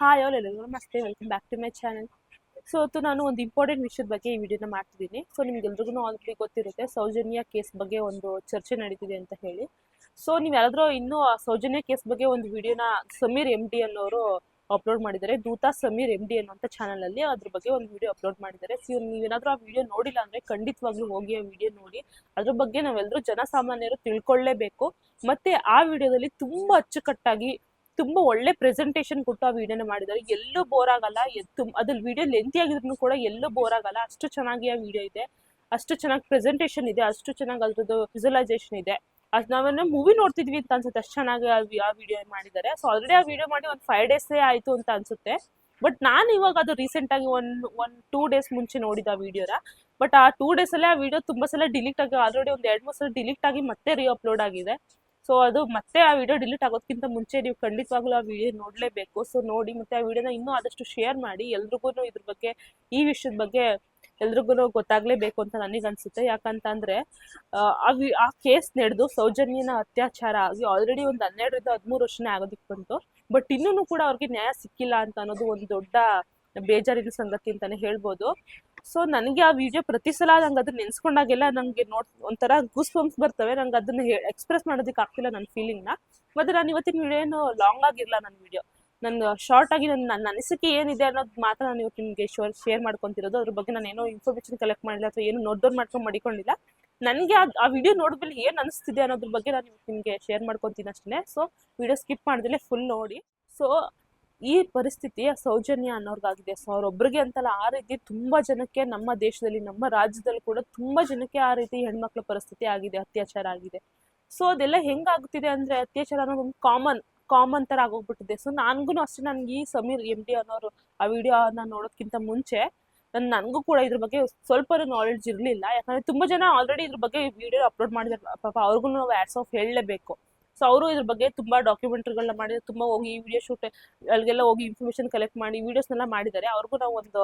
Hi all ಎಲ್ಲರೂ ನಮಸ್ತೆ. Welcome back to my channel so ಇವತ್ತು ನಾನು ಒಂದು ಇಂಪಾರ್ಟೆಂಟ್ ವಿಷಯದ ಬಗ್ಗೆ ಈ ವಿಡಿಯೋನ ಮಾಡ್ತಿದ್ದೀನಿ. ಸೊ ನಿಮ್ಗೆಲ್ರಿಗೂ ಆಲ್ರೆಡಿ ಗೊತ್ತಿರುತ್ತೆ, ಸೌಜನ್ಯ ಕೇಸ್ ಬಗ್ಗೆ ಒಂದು ಚರ್ಚೆ ನಡೀತಿದೆ ಅಂತ ಹೇಳಿ. ಸೊ ನೀವು ಯಾರಾದರೂ ಇನ್ನೂ ಸೌಜನ್ಯ ಕೇಸ್ ಬಗ್ಗೆ ಒಂದು ವಿಡಿಯೋನ ಸಮೀರ್ ಎಂ ಡಿ ಅನ್ನೋರು ಅಪ್ಲೋಡ್ ಮಾಡಿದ್ದಾರೆ, ದೂತ ಸಮೀರ್ ಎಂ ಡಿ ಅನ್ನುವಂಥ ಚಾನಲಲ್ಲಿ ಅದ್ರ ಬಗ್ಗೆ ಒಂದು ವಿಡಿಯೋ ಅಪ್ಲೋಡ್ ಮಾಡಿದ್ದಾರೆ. ಸೊ ನೀವೇನಾದರೂ ಆ ವಿಡಿಯೋ ನೋಡಿಲ್ಲ ಅಂದರೆ ಖಂಡಿತವಾಗ್ಲೂ ಹೋಗಿ ಆ ವಿಡಿಯೋ ನೋಡಿ. ಅದ್ರ ಬಗ್ಗೆ ನಾವೆಲ್ಲರೂ ಜನಸಾಮಾನ್ಯರು ತಿಳ್ಕೊಳ್ಳೇಬೇಕು. ಮತ್ತೆ ಆ ವಿಡಿಯೋದಲ್ಲಿ ತುಂಬಾ ಅಚ್ಚುಕಟ್ಟಾಗಿ ತುಂಬಾ ಒಳ್ಳೆ ಪ್ರೆಸೆಂಟೇಷನ್ ಕೊಟ್ಟು ಆ ವಿಡಿಯೋನ ಮಾಡಿದ್ದಾರೆ. ಎಲ್ಲೂ ಬೋರ್ ಆಗಲ್ಲ. ಅದ್ರ ವಿಡಿಯೋ ಲೆಂತಿ ಆಗಿದ್ರು ಕೂಡ ಎಲ್ಲೂ ಬೋರ್ ಆಗಲ್ಲ. ಅಷ್ಟು ಚೆನ್ನಾಗಿ ಆ ವಿಡಿಯೋ ಇದೆ. ಅಷ್ಟು ಚೆನ್ನಾಗಿ ಪ್ರೆಸೆಂಟೇಷನ್ ಇದೆ. ಅಷ್ಟು ಚೆನ್ನಾಗಿ ಅದ್ರದ್ದು ವಿಜುವಲೈಸೇಷನ್ ಇದೆ. ಅದ್ ನಾವೇನೋ ಮೂವಿ ನೋಡ್ತಿದ್ವಿ ಅಂತ ಅನ್ಸುತ್ತೆ. ಅಷ್ಟು ಚೆನ್ನಾಗಿ ಆ ವಿಡಿಯೋ ಮಾಡಿದ್ದಾರೆ. ಸೊ ಆಲ್ರೆಡಿ ಆ ವಿಡಿಯೋ ಮಾಡಿ ಒಂದು ಫೈವ್ ಡೇಸೇ ಆಯ್ತು ಅಂತ ಅನ್ಸುತ್ತೆ. ಬಟ್ ನಾನು ಇವಾಗ ಅದು ರೀಸೆಂಟ್ ಆಗಿ ಒನ್ ಒನ್ ಟೂ ಡೇಸ್ ಮುಂಚೆ ನೋಡಿದ ಆ ವಿಡಿಯೋನ. ಬಟ್ ಆ ಟೂ ಡೇಸ್ ಅಲ್ಲೇ ಆ ವಿಡಿಯೋ ತುಂಬಾ ಸಲ ಡಿಲೀಟ್ ಆಗಿ ಆಲ್ರೆಡಿ ಒಂದು ಎರಡು ಮೂರು ಸಲ ಡಿಲೀಟ್ ಆಗಿ ಮತ್ತೆ ರೀ ಅಪ್ಲೋಡ್ ಆಗಿದೆ. ಸೊ ಅದು ಮತ್ತೆ ಆ ವಿಡಿಯೋ ಡಿಲೀಟ್ ಆಗೋದಕ್ಕಿಂತ ಮುಂಚೆ ನೀವು ಖಂಡಿತವಾಗ್ಲೂ ಆ ವಿಡಿಯೋ ನೋಡಲೇಬೇಕು. ಸೊ ನೋಡಿ ಮತ್ತೆ ಆ ವಿಡಿಯೋನ ಇನ್ನೂ ಆದಷ್ಟು ಶೇರ್ ಮಾಡಿ ಎಲ್ರಿಗೂ ಇದ್ರ ಬಗ್ಗೆ ಈ ವಿಷಯದ ಬಗ್ಗೆ ಎಲ್ರಿಗೂ ಗೊತ್ತಾಗ್ಲೇಬೇಕು ಅಂತ ನನಗೆ ಅನ್ಸುತ್ತೆ ಯಾಕಂತ ಅಂದ್ರೆ ಆ, ಆ ಆ ಕೇಸ್ ನಡೆದು ಸೌಜನ್ಯನ ಅತ್ಯಾಚಾರ ಆಗಿ ಆಲ್ರೆಡಿ ಒಂದು ಹನ್ನೆರಡರಿಂದ ಹದಿಮೂರು ವರ್ಷನೇ ಆಗೋದಿಕ್ ಬಂತು. ಬಟ್ ಇನ್ನೂ ಕೂಡ ಅವ್ರಿಗೆ ನ್ಯಾಯ ಸಿಕ್ಕಿಲ್ಲ ಅಂತ ಅನ್ನೋದು ಒಂದು ದೊಡ್ಡ ಬೇಜಾರಿನ ಸಂಗತಿ ಅಂತಾನೆ ಹೇಳ್ಬೋದು. ಸೊ ನನಗೆ ಆ ವಿಡಿಯೋ ಪ್ರತಿ ಸಲ ನಂಗೆ ಅದನ್ನ ನೆನ್ಸ್ಕೊಂಡಾಗೆಲ್ಲ ನಂಗೆ ನೋಡ್, ಒಂಥರ ಗೂಸ್ ಬಂಪ್ಸ್ ಬರ್ತವೆ. ನಂಗೆ ಅದನ್ನ ಎಕ್ಸ್ಪ್ರೆಸ್ ಮಾಡೋದಕ್ಕೆ ಆಗ್ತಿಲ್ಲ ನನ್ನ ಫೀಲಿಂಗ್ನ ಮತ್ತೆ ನಾನು ಇವತ್ತಿನ ವಿಡಿಯೋ ಏನು ಲಾಂಗ್ ಆಗಿರಲ್ಲ ನನ್ನ ವಿಡಿಯೋ ನನ್ನ ಶಾರ್ಟ್ ಆಗಿ ನನ್ನ ನನ್ನ ಅನಿಸಿಕೆ ಏನಿದೆ ಅನ್ನೋದು ಮಾತ್ರ ನಾನು ಇವತ್ತು ನಿಮಗೆ ಶೋರ್ ಶೇರ್ ಮಾಡ್ಕೊತಿರೋದು. ಅದ್ರ ಬಗ್ಗೆ ನಾನು ಏನೋ ಇನ್ಫಾರ್ಮೇಷನ್ ಕಲೆಕ್ಟ್ ಮಾಡಿಲ್ಲ ಅಥವಾ ಏನು ನೋಡ್ದೋರ್ ಮಾಡ್ಕೊಂಡು ಮಾಡಿಕೊಂಡಿಲ್ಲ. ನನಗೆ ಆ ವಿಡಿಯೋ ನೋಡಿದ್ಮೇಲೆ ಏನು ಅನಿಸ್ತಿದೆ ಅನ್ನೋದ್ರ ಬಗ್ಗೆ ನಾನು ನಿಮಗೆ ಶೇರ್ ಮಾಡ್ಕೊತೀನಿ ಅಷ್ಟೇ ಸೊ ವಿಡಿಯೋ ಸ್ಕಿಪ್ ಮಾಡಿದ್ರೆ ಫುಲ್ ನೋಡಿ. ಸೊ ಈ ಪರಿಸ್ಥಿತಿ ಸೌಜನ್ಯ ಅನ್ನೋರ್ಗಾಗಿದೆ. ಸೊ ಅವ್ರೊಬ್ರಿಗೆ ಅಂತಲ್ಲ ಆ ರೀತಿ ತುಂಬಾ ಜನಕ್ಕೆ ನಮ್ಮ ದೇಶದಲ್ಲಿ, ನಮ್ಮ ರಾಜ್ಯದಲ್ಲಿ ಕೂಡ ತುಂಬಾ ಜನಕ್ಕೆ ಆ ರೀತಿ ಹೆಣ್ಮಕ್ಳ ಪರಿಸ್ಥಿತಿ ಆಗಿದೆ, ಅತ್ಯಾಚಾರ ಆಗಿದೆ. ಸೊ ಅದೆಲ್ಲ ಹೆಂಗಾಗ್ತಿದೆ ಅಂದ್ರೆ ಅತ್ಯಾಚಾರ ಅನ್ನೋದು ಒಂದು ಕಾಮನ್ ಕಾಮನ್ ತರ ಆಗೋಗ್ಬಿಟ್ಟಿದೆ. ಸೊ ನನಗೂ ಅಷ್ಟೇ ನನ್ಗೆ ಈ ಸಮೀರ್ ಎಂ ಡಿ ಅನ್ನೋರು ಆ ವಿಡಿಯೋನ ನೋಡೋದ್ಕಿಂತ ಮುಂಚೆ ನನ್, ನನಗೂ ಕೂಡ ಇದ್ರ ಬಗ್ಗೆ ಸ್ವಲ್ಪ ನಾಲೆಡ್ಜ್ ಇರಲಿಲ್ಲ. ಯಾಕಂದ್ರೆ ತುಂಬಾ ಜನ ಆಲ್ರೆಡಿ ಇದ್ರ ಬಗ್ಗೆ ವಿಡಿಯೋ ಅಪ್ಲೋಡ್ ಮಾಡಿದ್ರು. ಪಾಪ ಅವ್ರಿಗೂ ನಾವು ಆಫ್ ಹೇಳಲೇಬೇಕು. ಸೊ ಅವರು ಇದ್ರ ಬಗ್ಗೆ ತುಂಬಾ ಡಾಕ್ಯುಮೆಂಟ್ರಿಗಳನ್ನ ಮಾಡಿದ್ರೆ. ತುಂಬಾ ಹೋಗಿ ವಿಡಿಯೋ ಶೂಟ್ ಅಲ್ಲಿಗೆಲ್ಲ ಹೋಗಿ ಇನ್ಫಾರ್ಮೇಶನ್ ಕಲೆಕ್ಟ್ ಮಾಡಿ ವಿಡಿಯೋಸ್ನೆಲ್ಲ ಮಾಡಿದ್ದಾರೆ. ಅವ್ರಿಗೂ ನಾವು ಒಂದು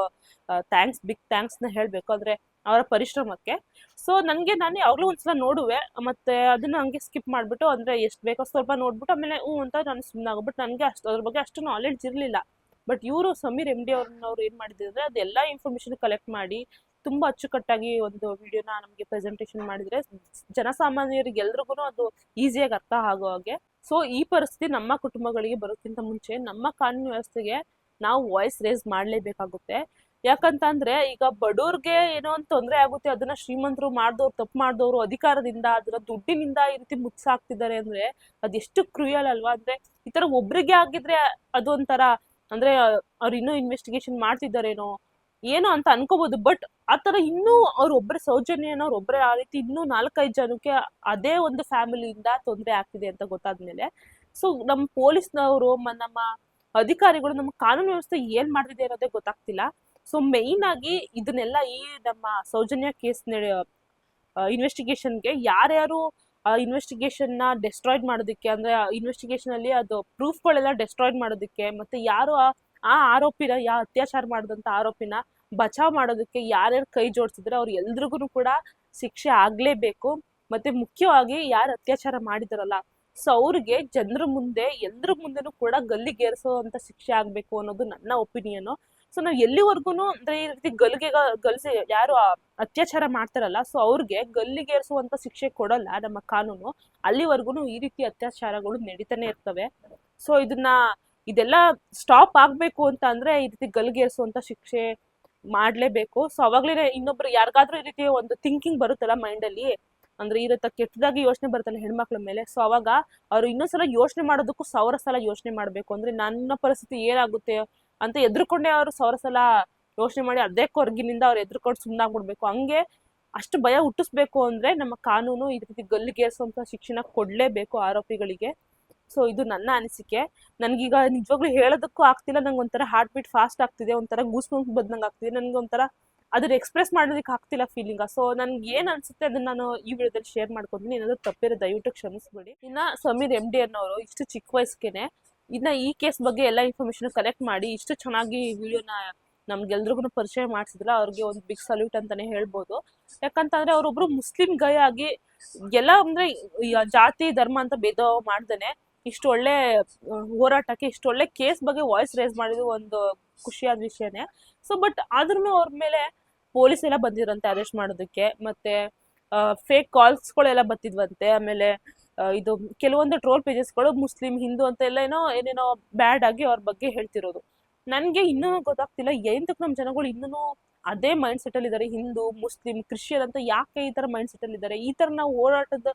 ಥ್ಯಾಂಕ್ಸ್ ಬಿಗ್ ಥ್ಯಾಂಕ್ಸ್ನ ಹೇಳಬೇಕು. ಅಂದರೆ ಅವರ ಪರಿಶ್ರಮಕ್ಕೆ. ಸೊ ನನಗೆ ನಾನು ಯಾವಾಗಲೂ ಒಂದ್ಸಲ ನೋಡುವೆ. ಮತ್ತೆ ಅದನ್ನ ಹಂಗೆ ಸ್ಕಿಪ್ ಮಾಡಿಬಿಟ್ಟು ಅಂದರೆ ಎಷ್ಟು ಬೇಕೋ ಸ್ವಲ್ಪ ನೋಡ್ಬಿಟ್ಟು ಆಮೇಲೆ ಹ್ಞೂ ಅಂತ ನಾನು ಸುಮ್ಮನೆ ಆಗ್ಬಿಟ್ಟು ನನಗೆ ಅಷ್ಟು, ಅದ್ರ ಬಗ್ಗೆ ಅಷ್ಟು ನಾಲೆಡ್ಜ್ ಇರಲಿಲ್ಲ. ಬಟ್ ಇವರು ಸಮೀರ್ ಎಂ ಡಿ ಅವ್ರನ್ನವ್ರು ಏನು ಮಾಡಿದ್ರೆ ಅದೆಲ್ಲ ಇನ್ಫಾರ್ಮೇಶನ್ ಕಲೆಕ್ಟ್ ಮಾಡಿ ತುಂಬ ಅಚ್ಚುಕಟ್ಟಾಗಿ ಒಂದು ವಿಡಿಯೋನ ನಮಗೆ ಪ್ರೆಸೆಂಟೇಷನ್ ಮಾಡಿದ್ರೆ ಜನಸಾಮಾನ್ಯರಿಗೆ ಎಲ್ರಿಗೂ ಅದು ಈಸಿಯಾಗಿ ಅರ್ಥ ಆಗೋ ಹಾಗೆ. ಸೊ ಈ ಪರಿಸ್ಥಿತಿ ನಮ್ಮ ಕುಟುಂಬಗಳಿಗೆ ಬರೋಕ್ಕಿಂತ ಮುಂಚೆ ನಮ್ಮ ಕಾನೂನು ವ್ಯವಸ್ಥೆಗೆ ನಾವು ವಾಯ್ಸ್ ರೇಸ್ ಮಾಡಲೇಬೇಕಾಗುತ್ತೆ. ಯಾಕಂತ ಅಂದ್ರೆ ಈಗ ಬಡವ್ರಿಗೆ ಏನೋ ಒಂದು ತೊಂದರೆ ಆಗುತ್ತೆ, ಅದನ್ನ ಶ್ರೀಮಂತರು ಮಾಡ್ದವ್ರು, ತಪ್ಪು ಮಾಡಿದವರು ಅಧಿಕಾರದಿಂದ ಅದರ ದುಡ್ಡಿನಿಂದ ಈ ರೀತಿ ಮುಚ್ಚಾಕ್ತಿದ್ದಾರೆ ಅಂದ್ರೆ ಅದೆಷ್ಟು ಕ್ರೂಯಲ್ ಅಲ್ವಾ? ಅಂದ್ರೆ ಈ ತರ ಒಬ್ರಿಗೆ ಆಗಿದ್ರೆ ಅದೊಂಥರ ಅಂದ್ರೆ ಅವ್ರು ಇನ್ನೂ ಇನ್ವೆಸ್ಟಿಗೇಷನ್ ಮಾಡ್ತಿದ್ದಾರೇನೋ ಏನೋ ಅಂತ ಅನ್ಕೋಬಹುದು ಬಟ್ ಆ ತರ ಇನ್ನೂ ಅವ್ರ ಒಬ್ಬರೇ ಸೌಜನ್ಯ ಅನ್ನೋ ಒಬ್ಬರೇ ಆ ರೀತಿ ಇನ್ನೂ ನಾಲ್ಕೈದು ಜನಕ್ಕೆ ಅದೇ ಒಂದು ಫ್ಯಾಮಿಲಿಯಿಂದ ತೊಂದರೆ ಆಗ್ತಿದೆ ಅಂತ ಗೊತ್ತಾದ್ಮೇಲೆ. ಸೊ, ನಮ್ಮ ಪೊಲೀಸ್ನವರು ನಮ್ಮ ಅಧಿಕಾರಿಗಳು ನಮ್ಮ ಕಾನೂನು ವ್ಯವಸ್ಥೆ ಏನ್ ಮಾಡ್ತಿದೆ ಅನ್ನೋದೇ ಗೊತ್ತಾಗ್ತಿಲ್ಲ. ಸೊ ಮೇನ್ ಆಗಿ ಇದನ್ನೆಲ್ಲ ಈ ನಮ್ಮ ಸೌಜನ್ಯ ಕೇಸ್ ಇನ್ವೆಸ್ಟಿಗೇಷನ್ಗೆ ಯಾರ್ಯಾರು ಇನ್ವೆಸ್ಟಿಗೇಷನ್ನ ಡೆಸ್ಟ್ರಾಯ್ಡ್ ಮಾಡೋದಕ್ಕೆ ಅಂದ್ರೆ ಇನ್ವೆಸ್ಟಿಗೇಷನ್ ಅಲ್ಲಿ ಅದು ಪ್ರೂಫ್ಗಳೆಲ್ಲ ಡೆಸ್ಟ್ರಾಯ್ಡ್ ಮಾಡೋದಕ್ಕೆ ಮತ್ತೆ ಯಾರು ಆ ಆ ಆರೋಪಿನ, ಯಾ ಅತ್ಯಾಚಾರ ಮಾಡಿದಂತ ಆರೋಪಿನ ಬಚಾವ್ ಮಾಡೋದಕ್ಕೆ ಯಾರ್ಯಾರು ಕೈ ಜೋಡಿಸಿದ್ರೆ ಅವ್ರು ಎಲ್ರಿಗೂ ಕೂಡ ಶಿಕ್ಷೆ ಆಗ್ಲೇಬೇಕು. ಮತ್ತೆ ಮುಖ್ಯವಾಗಿ ಯಾರು ಅತ್ಯಾಚಾರ ಮಾಡಿದಾರಲ್ಲ, ಸೊ ಅವ್ರಿಗೆ ಜನರ ಮುಂದೆ, ಎಲ್ರ ಮುಂದೆನೂ ಕೂಡ ಗಲ್ಲಿಗೇರಿಸೋಂತ ಶಿಕ್ಷೆ ಆಗ್ಬೇಕು ಅನ್ನೋದು ನನ್ನ ಒಪಿನಿಯನ್. ಸೊ ನಾವು ಎಲ್ಲಿವರೆಗೂ ಅಂದ್ರೆ ಈ ರೀತಿ ಗಲ್ಲಿಗೆ ಗಲ್ಸಿ ಯಾರು ಅತ್ಯಾಚಾರ ಮಾಡ್ತಾರಲ್ಲ, ಸೊ ಅವ್ರಿಗೆ ಗಲ್ಲಿಗೇರಿಸುವಂತ ಶಿಕ್ಷೆ ಕೊಡಲ್ಲ ನಮ್ಮ ಕಾನೂನು. ಅಲ್ಲಿವರೆಗೂ ಈ ರೀತಿ ಅತ್ಯಾಚಾರಗಳು ನಡೀತಾನೆ ಇರ್ತವೆ. ಸೊ ಇದನ್ನ ಇದೆಲ್ಲ ಸ್ಟಾಪ್ ಆಗ್ಬೇಕು ಅಂತ ಅಂದ್ರೆ ಈ ರೀತಿ ಗಲ್ಗೇರಿಸುವಂತ ಶಿಕ್ಷೆ ಮಾಡ್ಲೇಬೇಕು. ಸೊ ಅವಾಗ್ಲೇ ಇನ್ನೊಬ್ರು ಯಾರಿಗಾದ್ರೂ ಈ ರೀತಿ ಒಂದು ಥಿಂಕಿಂಗ್ ಬರುತ್ತಲ್ಲ ಮೈಂಡ್ ಅಲ್ಲಿ, ಅಂದ್ರೆ ಈ ರೀತಿ ಕೆಟ್ಟದಾಗಿ ಯೋಚನೆ ಬರುತ್ತಲ್ಲ ಹೆಣ್ಮಕ್ಳ ಮೇಲೆ ಸೊ ಅವಾಗ ಅವ್ರು ಇನ್ನೊಂದ್ಸಲ ಯೋಚನೆ ಮಾಡೋದಕ್ಕೂ ಸಾವಿರ ಸಲ ಯೋಚನೆ ಮಾಡ್ಬೇಕು. ಅಂದ್ರೆ ನನ್ನ ಪರಿಸ್ಥಿತಿ ಏನಾಗುತ್ತೆ ಅಂತ ಎದ್ರುಕೊಂಡೇ ಅವರು ಸಾವಿರ ಸಲ ಯೋಚನೆ ಮಾಡಿ ಅದೇ ಕೊರ್ಗಿನಿಂದ ಅವ್ರು ಎದ್ರುಕೊಂಡು ಸುಮ್ಮನಾಗ್ಬಿಡ್ಬೇಕು ಹಂಗೆ ಅಷ್ಟು ಭಯ ಹುಟ್ಟಿಸ್ಬೇಕು ಅಂದ್ರೆ ನಮ್ಮ ಕಾನೂನು ಈ ರೀತಿ ಗಲ್ಲಿಗೇರಿಸುವಂತ ಶಿಕ್ಷಣ ಕೊಡ್ಲೇಬೇಕು ಆರೋಪಿಗಳಿಗೆ. ಸೊ ಇದು ನನ್ನ ಅನಿಸಿಕೆ. ನನ್ಗೀಗ ನಿಜವಾಗ್ಲೂ ಹೇಳೋದಕ್ಕೂ ಆಗ್ತಿಲ್ಲ. ನಂಗೆ ಒಂಥರ ಹಾರ್ಟ್ ಬೀಟ್ ಫಾಸ್ಟ್ ಆಗ್ತಿದೆ. ಒಂಥರ ಗೂಸ್ ಬಂಪ್ ಬಂದಂಗೆ ಆಗ್ತಿದೆ. ನನಗೆ ಒಂಥರ ಅದನ್ನ ಎಕ್ಸ್ಪ್ರೆಸ್ ಮಾಡೋದಕ್ಕೆ ಆಗ್ತಿಲ್ಲ ಫೀಲಿಂಗ್ ಸೊ ನನ್ಗೆ ಏನ್ ಅನ್ಸುತ್ತೆ ಅದನ್ನ ನಾನು ಈ ವಿಡಿಯೋದಲ್ಲಿ ಶೇರ್ ಮಾಡ್ಕೊತೀನಿ ಏನಾದ್ರು ತಪ್ಪಿರೋ ದಯವಿಟ್ಟು ಕ್ಷಮಿಸ್ಬಿಡಿ. ಇನ್ನ ಸಮೀರ್ ಎಂ ಡಿ ಅನ್ನೋರು ಇಷ್ಟು ಚಿಕ್ಕ ವಯಸ್ಸಿಗೆನೆ ಇನ್ನ ಈ ಕೇಸ್ ಬಗ್ಗೆ ಎಲ್ಲ ಇನ್ಫಾರ್ಮೇಶನ್ ಕಲೆಕ್ಟ್ ಮಾಡಿ ಇಷ್ಟು ಚೆನ್ನಾಗಿ ವಿಡಿಯೋನ ನಮ್ಗೆಲ್ರಿಗೂ ಪರಿಚಯ ಮಾಡಿಸಿದ್ರೆ ಅವ್ರಿಗೆ ಒಂದು ಬಿಗ್ ಸಲ್ಯೂಟ್ ಅಂತಾನೆ ಹೇಳ್ಬೋದು. ಯಾಕಂತಂದ್ರೆ ಅವರೊಬ್ರು ಮುಸ್ಲಿಂ ಗೈ ಆಗಿ ಎಲ್ಲ ಅಂದ್ರೆ ಜಾತಿ, ಧರ್ಮ ಅಂತ ಭೇದ ಮಾಡ್ದೇನೆ. ಇಷ್ಟು ಒಳ್ಳೆ ಹೋರಾಟಕ್ಕೆ, ಇಷ್ಟು ಒಳ್ಳೆ ಕೇಸ್ ಬಗ್ಗೆ ವಾಯ್ಸ್ ರೇಸ್ ಮಾಡಿದ್ದು ಒಂದು ಖುಷಿಯಾದ ವಿಷಯನೇ. ಸೊ ಬಟ್ ಆದ್ರೂ ಅವ್ರ ಮೇಲೆ ಪೊಲೀಸ್ ಎಲ್ಲ ಬಂದಿರಂತೆ ಅರೆಸ್ಟ್ ಮಾಡೋದಕ್ಕೆ. ಮತ್ತೆ ಫೇಕ್ ಕಾಲ್ಸ್ಗಳೆಲ್ಲ ಬರ್ತಿದ್ವಂತೆ. ಆಮೇಲೆ ಇದು ಕೆಲವೊಂದು ಟ್ರೋಲ್ ಪೇಜಸ್ಗಳು ಮುಸ್ಲಿಂ, ಹಿಂದೂ ಅಂತ ಎಲ್ಲ ಏನೋ, ಏನೇನೋ ಬ್ಯಾಡ್ ಆಗಿ ಅವ್ರ ಬಗ್ಗೆ ಹೇಳ್ತಿರೋದು. ನನಗೆ ಇನ್ನೂ ಗೊತ್ತಾಗ್ತಿಲ್ಲ ಎಂತಕ್ಕೆ ನಮ್ಮ ಜನಗಳು ಇನ್ನೂ ಅದೇ ಮೈಂಡ್ ಸೆಟ್ ಅಲ್ಲಿ ಇದ್ದಾರೆ ಹಿಂದೂ, ಮುಸ್ಲಿಂ, ಕ್ರಿಶ್ಚಿಯನ್ ಅಂತ ಯಾಕೆ ಈ ತರ ಮೈಂಡ್ ಸೆಟ್ ಅಲ್ಲಿ ಇದ್ದಾರೆ ಈ ತರ ನಾವು ಹೋರಾಟದ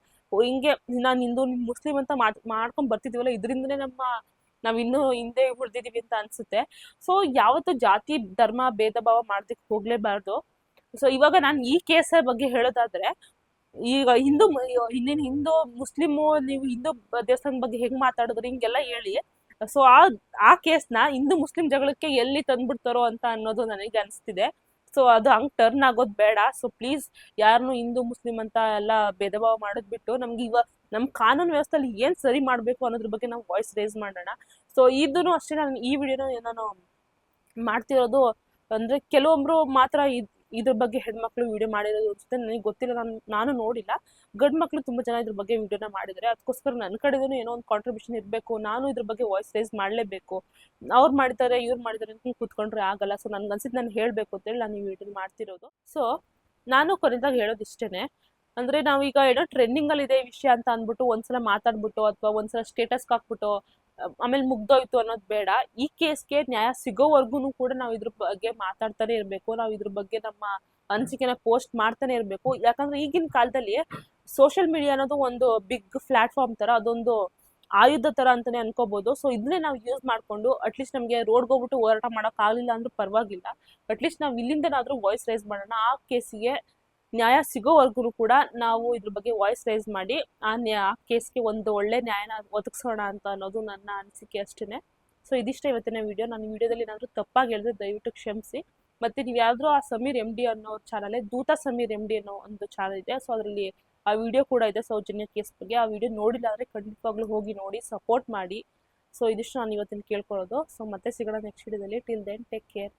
ಹಿಂಗೆ ನಾನು ಹಿಂದೂ ಮುಸ್ಲಿಂ ಅಂತ ಮಾಡ್, ಮಾಡ್ಕೊಂಡ್ ಬರ್ತಿದೀವಲ್ಲ, ಇದರಿಂದನೇ ನಮ್ಮ, ನಾವ್ ಇನ್ನು ಹಿಂದೆ ಉಳಿದಿದೀವಿ ಅಂತ ಅನ್ಸುತ್ತೆ. ಸೊ ಯಾವತ್ತು ಜಾತಿ, ಧರ್ಮ, ಭೇದ ಭಾವ ಮಾಡೋದಕ್ಕೆ ಹೋಗ್ಲೇಬಾರ್ದು. ಸೊ ಇವಾಗ ನಾನು ಈ ಕೇಸ ಬಗ್ಗೆ ಹೇಳೋದಾದ್ರೆ, ಈಗ ಹಿಂದೂ ಇನ್ನೇನ್ ಹಿಂದೂ, ಮುಸ್ಲಿಮು, ನೀವು ಹಿಂದೂ ದೇವಸ್ಥಾನದ ಬಗ್ಗೆ ಹೆಂಗ್ ಮಾತಾಡಿದ್ರಿ ಹಿಂಗೆಲ್ಲ ಹೇಳಿ. ಸೊ ಆ ಆ ಕೇಸ್ನ ಹಿಂದೂ ಮುಸ್ಲಿಂ ಜಗಳಕ್ಕೆ ಎಲ್ಲಿ ತಂದ್ಬಿಡ್ತಾರೋ ಅಂತ ಅನ್ನೋದು ನನಗೆ ಅನಿಸ್ತಿದೆ. ಸೊ ಅದು ಹಂಗ್ ಟರ್ನ್ ಆಗೋದು ಬೇಡ. ಸೊ ಪ್ಲೀಸ್ ಯಾರನ್ನು ಹಿಂದೂ, ಮುಸ್ಲಿಂ ಅಂತ ಎಲ್ಲ ಭೇದ ಭಾವ ಮಾಡೋದ್ ಬಿಟ್ಟು ನಮ್ಗೆ ಇವಾಗ ನಮ್ಮ ಕಾನೂನು ವ್ಯವಸ್ಥೆಯಲ್ಲಿ ಏನ್ ಸರಿ ಮಾಡ್ಬೇಕು ಅನ್ನೋದ್ರ ಬಗ್ಗೆ ನಾವು ವಾಯ್ಸ್ ರೇಸ್ ಮಾಡೋಣ. ಸೊ ಇದನ್ನು ಅಷ್ಟೇ ನಾನು ಈ ವಿಡಿಯೋನ ನಾನು ಮಾಡ್ತಿರೋದು ಅಂದ್ರೆ ಕೆಲವೊಬ್ರು ಮಾತ್ರ ಇದ್ರ ಬಗ್ಗೆ ಹೆಣ್ಮಕ್ಳು ವಿಡಿಯೋ ಮಾಡಿರೋದು ಅನ್ಸುತ್ತೆ. ನನಗೆ ಗೊತ್ತಿಲ್ಲ, ನಾನು ನಾನು ನೋಡಿಲ್ಲ. ಗಂಡ್ ಮಕ್ಳು ತುಂಬಾ ಜನ ಇದ್ರ ಬಗ್ಗೆ ವಿಡಿಯೋನ ಮಾಡಿದ್ದಾರೆ ಅದಕ್ಕೋಸ್ಕರ ನನ್ನ ಕಡೆದೂ ಏನೋ ಒಂದು ಕಾಂಟ್ರಿಬ್ಯೂಷನ್ ಇರಬೇಕು. ನಾನು ಇದ್ರ ಬಗ್ಗೆ ವಾಯ್ಸ್ ರೈಸ್ ಮಾಡಲೇಬೇಕು. ಅವ್ರು ಮಾಡಿದ್ದಾರೆ, ಇವ್ರು ಮಾಡಿದ್ದಾರೆ ಅಂತ ಕೂತ್ಕೊಂಡ್ರೆ ಆಗಲ್ಲ. ಸೊ ನನ್ಗೆ ಅನ್ಸಿದ್ ನಾನು ಹೇಳಬೇಕು ಅಂತೇಳಿ ನಾನು ಈ ವಿಡಿಯೋ ಮಾಡ್ತಿರೋದು. ಸೊ ನಾನು ಕೊನೆದಾಗ ಹೇಳೋದು ಇಷ್ಟೇನೆ. ಅಂದ್ರೆ ನಾವೀಗ ಏನೋ ಟ್ರೆಂಡಿಂಗ್ ಅಲ್ಲಿ ಇದೆ ವಿಷಯ ಅಂತ ಅಂದ್ಬಿಟ್ಟು ಒಂದ್ಸಲ ಮಾತಾಡ್ಬಿಟ್ಟು ಅಥವಾ ಒಂದ್ಸಲ ಸ್ಟೇಟಸ್ ಹಾಕ್ಬಿಟ್ಟು ಆಮೇಲೆ ಮುಗ್ದೋಯ್ತು ಅನ್ನೋದು ಬೇಡ. ಈ ಕೇಸ್ಗೆ ನ್ಯಾಯ ಸಿಗೋವರೆಗೂ ಕೂಡ ನಾವು ಇದ್ರ ಬಗ್ಗೆ ಮಾತಾಡ್ತಾನೆ ಇರಬೇಕು. ನಾವು ಇದ್ರ ಬಗ್ಗೆ ನಮ್ಮ ಅನಿಸಿಕೆನ ಪೋಸ್ಟ್ ಮಾಡ್ತಾನೆ ಇರಬೇಕು. ಯಾಕಂದ್ರೆ ಈಗಿನ ಕಾಲದಲ್ಲಿ ಸೋಷಿಯಲ್ ಮೀಡಿಯಾ ಅನ್ನೋದು ಒಂದು ಬಿಗ್ ಪ್ಲಾಟ್ಫಾರ್ಮ್ ತರ, ಅದೊಂದು ಆಯುಧ ತರ ಅಂತಾನೆ ಅನ್ಕೋಬಹುದು ಸೊ ಇದನ್ನೇ ನಾವು ಯೂಸ್ ಮಾಡ್ಕೊಂಡು ಅಟ್ಲೀಸ್ಟ್ ನಮಗೆ ರೋಡ್ಗೆ ಹೋಗ್ಬಿಟ್ಟು ಹೋರಾಟ ಮಾಡಕ್ ಅಂದ್ರೆ ಅಂದ್ರೂ ಪರವಾಗಿಲ್ಲ. ಅಟ್ಲೀಸ್ಟ್ ನಾವು ಇಲ್ಲಿಂದನಾದ್ರೂ ವಾಯ್ಸ್ ರೈಸ್ ಮಾಡೋಣ. ಆ ಕೇಸಿಗೆ ನ್ಯಾಯ ಸಿಗೋವರೆಗೂ ಕೂಡ ನಾವು ಇದ್ರ ಬಗ್ಗೆ ವಾಯ್ಸ್ ರೈಸ್ ಮಾಡಿ, ಆ ನ್ಯಾ ಕೇಸ್ಗೆ ಒಂದು ಒಳ್ಳೆ ನ್ಯಾಯನ ಒದಗಿಸೋಣ ಅಂತ ಅನ್ನೋದು ನನ್ನ ಅನಿಸಿಕೆ ಅಷ್ಟೇ ಸೊ, ಇದಿಷ್ಟ ಇವತ್ತಿನ ವಿಡಿಯೋ. ನಾನು ವಿಡಿಯೋದಲ್ಲಿ ಏನಾದರೂ ತಪ್ಪಾಗಿ ಹೇಳಿದ್ರೆ ದಯವಿಟ್ಟು ಕ್ಷಮಿಸಿ. ಮತ್ತೆ ನೀವು ಯಾವ್ದಾದ್ರು ಆ ಸಮೀರ್ ಎಂ ಡಿ ಅನ್ನೋ ಚಾನಲ್ ದೂತ ಸಮೀರ್ ಎಂ ಡಿ ಅನ್ನೋ ಒಂದು ಚಾನಲ್ ಇದೆ. ಸೊ, ಅದರಲ್ಲಿ ಆ ವಿಡಿಯೋ ಕೂಡ ಇದೆ ಸೌಜನ್ಯ ಕೇಸ್ ಬಗ್ಗೆ. ಆ ವಿಡಿಯೋ ನೋಡಿಲ್ಲ ಅಂದರೆ ಖಂಡಿತವಾಗ್ಲೂ ಹೋಗಿ ನೋಡಿ, ಸಪೋರ್ಟ್ ಮಾಡಿ. ಸೊ, ಇದಿಷ್ಟು ನಾನು ಇವತ್ತಿನ ಕೇಳ್ಕೊಳ್ಳೋದು. ಸೊ, ಮತ್ತೆ ಸಿಗೋಣ ನೆಕ್ಸ್ಟ್ ವಿಡಿಯೋದಲ್ಲಿ. Till then take care